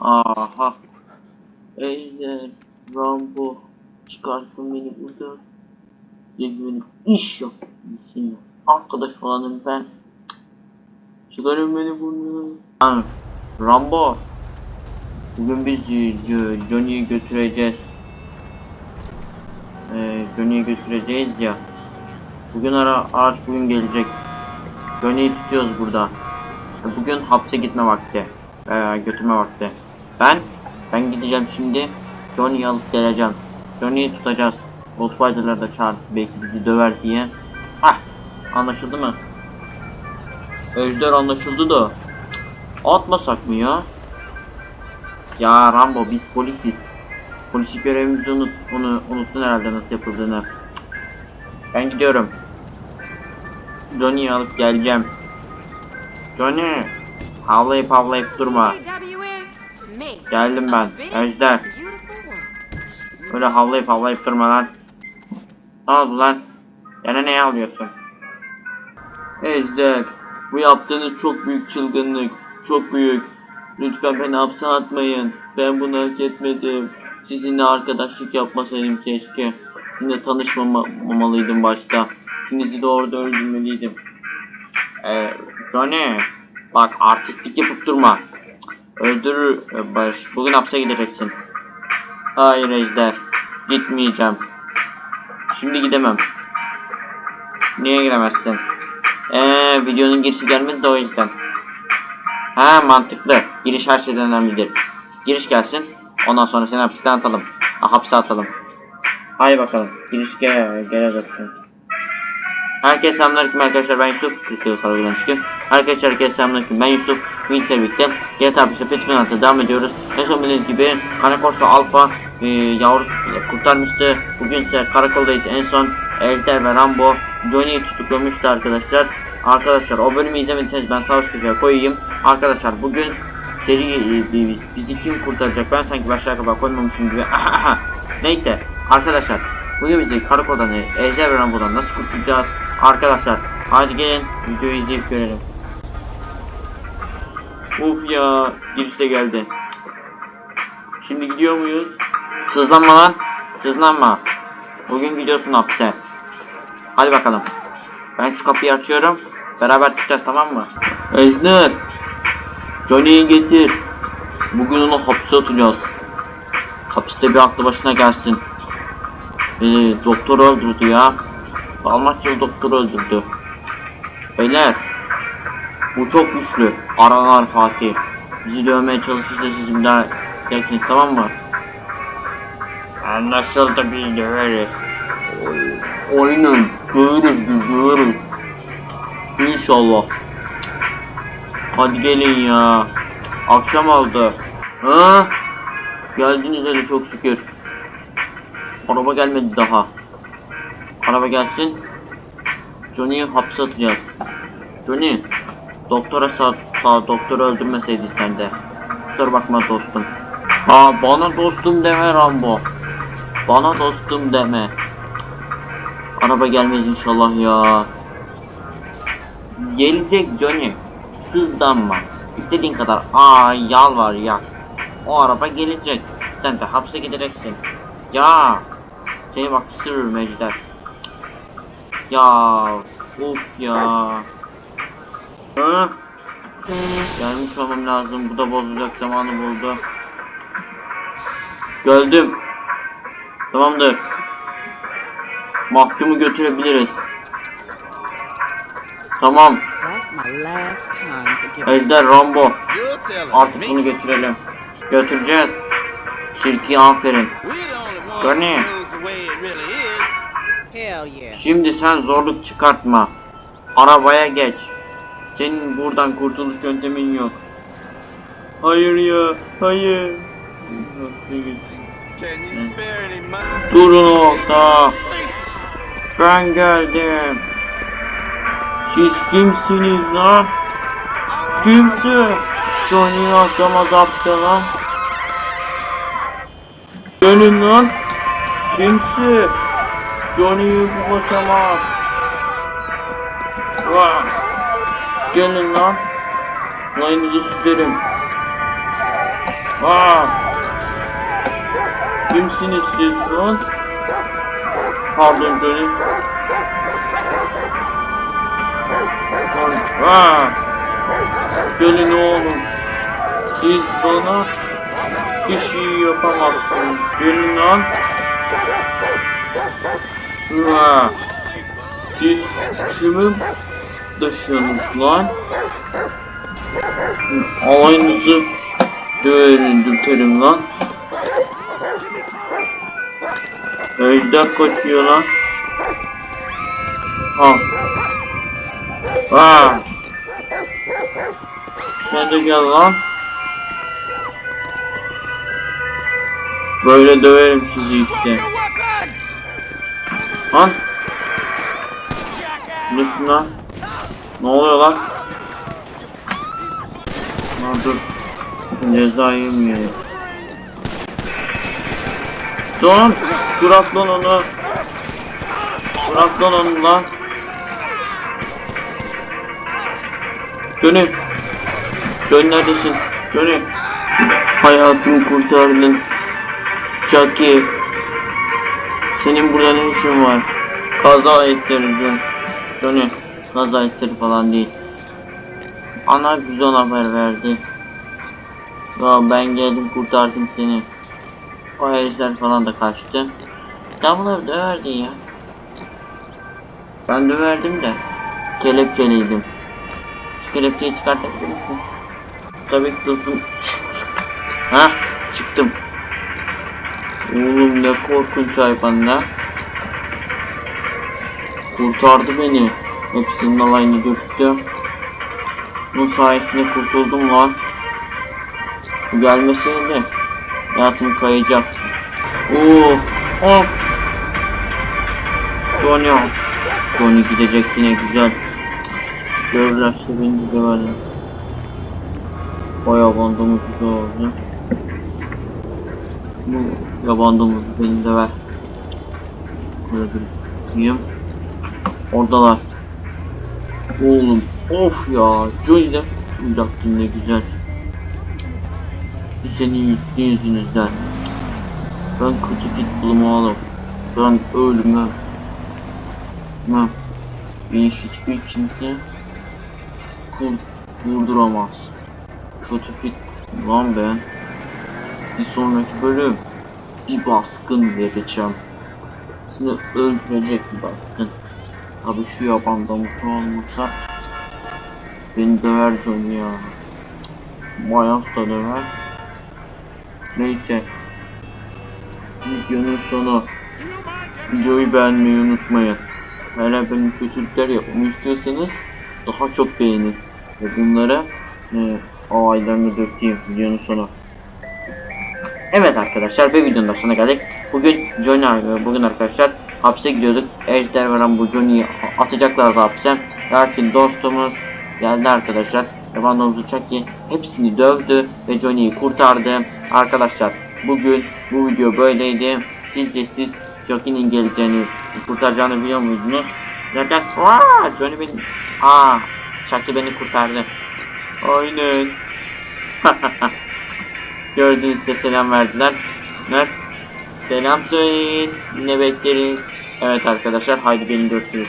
Aha. Ejder, Rambo, çıkartın beni buradan. Ya güvenip iş yok. Şimdi arkadaş falanım ben. Çıkarın beni buradan. Rambo. Bugün biz e, Jo- Johnny'yi götüreceğiz. Ee, Johnny'yi götüreceğiz ya. Bugün ara araç bugün gelecek. Johnny'yi tutuyoruz burada. Bugün hapse gitme vakti. Ee, götürme vakti. Ben ben gideceğim şimdi. Johnny'yi alıp geleceğim. Johnny'yi tutacağız. Ghostwriter'lar da çağırdı belki bizi döver diye. Hah anlaşıldı mı? Ejder anlaşıldı da. Atmasak mı ya? Ya Rambo biz polisiz. Polislik görevimizi unut, onu unuttun herhalde nasıl yapıldığını. Ben gidiyorum. Johnny'yi alıp geleceğim. Johnny! Havlayıp havlayıp durma. Geldim ben. Ejder. beautiful woman. Öyle havlayıp havlayıp durma lan. Ne oldu lan? Gene ne alıyorsun? Ejder, bu yaptığınız çok büyük çılgınlık. Çok büyük. Lütfen beni hapse atmayın. Ben bunu hak etmedim. Sizinle arkadaşlık yapmasaydım keşke. Sizinle tanışmamalıydım başta. İkinizi de orada öldürmeliydim. Ee, Johnny, bak artistlik yapıp durma. Öldürür e, Barış. Bugün hapse gideceksin. Hayır Ejder. Gitmeyeceğim. Şimdi gidemem. Niye gidemezsin? Eee videonun girişi gelmedi de o yüzden. Ha mantıklı. Giriş her şeyden önemlidir. Giriş gelsin. Ondan sonra seni hapisten atalım. Ha, hapse atalım. Haydi bakalım. Giriş gel geleceksin. Herkese selamünaleyküm arkadaşlar ben Yusuf Türkiye Karagölen çıkıyor. Arkadaşlar herkese selamünaleyküm ben Yusuf Winter birlikte GTA 5'te Petronat'a devam ediyoruz. Ne son bildiğiniz gibi Kanakorsa Alfa e, yavru kurtarmıştı. Bugün ise karakoldayız en son Ejder ve Rambo Johnny'yi tutuklamıştı arkadaşlar. Arkadaşlar o bölümü izlemediyseniz ben sağ üstte koyayım. Arkadaşlar bugün seri e, bi- bizi kim kurtaracak ben sanki başka kadar koymamışım gibi. Neyse arkadaşlar bugün bizi karakoldan e, Ejder ve Rambo'dan nasıl kurtulacağız? Arkadaşlar hadi gelin videoyu izleyip görelim. Uf ya girişte geldi. Şimdi gidiyor muyuz? Sızlanma lan. Sızlanma. Bugün gidiyorsun hapse. Hadi bakalım. Ben şu kapıyı açıyorum. Beraber çıkacağız tamam mı? Ejder. Johnny'yi getir. Bugün onu hapse atacağız. Hapiste bir aklı başına gelsin. Ee, doktor öldürdü ya. Dalmatyalı doktor öldürdü. Beyler. Bu çok güçlü. Aranar Fatih. Bizi dövmeye çalışırsa siz bir daha gelsiniz tamam mı? Anlaşıldı biz döveriz. Oyunun döveriz biz döveriz. İnşallah. Hadi gelin ya. Akşam oldu. Ha? Geldiniz hele çok şükür. Araba gelmedi daha. Araba gelsin. Johnny'yi hapse atacağız. Johnny, doktora sağ, sağ doktoru öldürmeseydin sen de. Kusura bakma dostum. Aa bana dostum deme Rambo. Bana dostum deme. Araba gelmez inşallah ya. Gelecek Johnny. Sızlanma. İstediğin kadar aa yalvar ya. O araba gelecek. Sen de hapse gideceksin. Ya. Seni bak sürür Ejder. Ya of ya. Hı? Gelmiş olmam lazım. Bu da bozulacak zamanı buldu. Geldim. Tamamdır. Mahkumu götürebiliriz. Tamam. Ejder Rambo. Artık bunu götürelim. Götüreceğiz. Tilkiye aferin. we're Şimdi sen zorluk çıkartma. Arabaya geç. Senin buradan kurtuluş yöntemin yok. Hayır ya, hayır. Durun orada. Ben geldim. Siz kimsiniz lan? Kimsin? Johnny akşama zaptı lan. Gelin lan. Kimsin? Johnny'yi ulaşamaz. Vah. Gelin lan. Layınızı süzerim. Aa! Kimsiniz siz lan? Pardon Johnny. Johnny ne olur? Siz bana bir şey yapamazsınız. Gelin lan. Siz kimi taşıyorsunuz lan? Alayınızı döverim dürterim lan. Ejder kaçıyor lan. Ha. Ha. Sen de gel lan. Böyle döverim sizi işte. Lan. Nesin lan? Ne oluyor lan? Lan dur. Ceza yemiyor. Lan! Bırak lan onu. Bırak lan onu lan. Dönü. Dön neredesin? Dönü. Hayatımı kurtardın. Chucky. Senin burada ne işin var? Kaza ettirdin. Dönü. Kaza ettir falan değil. Ana güzel haber verdi. Ya ben geldim kurtardım seni. O ejder falan da kaçtı. Sen bunları döverdin ya. Ben döverdim de. Kelepçeliydim. Kelepçeyi çıkartabilir misin? Tabii ki dostum. Ha çıktım. Oğlum korkunç hayvan la. Kurtardı beni. Hepsinin alayını döktü. Bunun sayesinde kurtuldum lan. Gelmeseydi hayatım kayacak. Oo, hop. Johnny. Johnny gidecek yine güzel. Görürlerse beni de. O yaban domuzu da oldu. Bu yaban domuzu beni. Böyle bir bakayım. Oradalar. Oğlum of ya Johnny de uyacaktın ne güzel. Senin yüzünüzden. Ben kötü pitbullum oğlum. Ben ölümüm. Ben beni hiçbir kimse kur, vurduramaz. Kötü pitbull lan ben. Bir sonraki bölüm bir baskın vereceğim. Seni öldürecek bir baskın. Abi şu yaban damusu olmasa beni döver ya. Mayas da döver. Neyse. Videonun sonu. Videoyu beğenmeyi unutmayın. Eğer benim kötülükler yapmamı istiyorsanız daha çok beğenin. Ve bunlara e, olaylarını döktüğüm videonun sonu. Evet arkadaşlar bir videonun da sonuna geldik. Bugün Johnny bugün arkadaşlar hapse gidiyorduk. Ejder veren bu Johnny'yi atacaklardı hapse. Lakin dostumuz geldi arkadaşlar. Yaban Chucky hepsini dövdü ve Johnny'yi kurtardı. Arkadaşlar bugün bu video böyleydi. Sizce siz Chucky'nin geleceğini kurtaracağını biliyor muydunuz? Zaten Aa, Johnny beni Aa, Chucky beni kurtardı. Aynen. Gördüğünüzde selam verdiler. Selam söyleyin. Ne bekleriz? Evet arkadaşlar haydi gelin görüşürüz.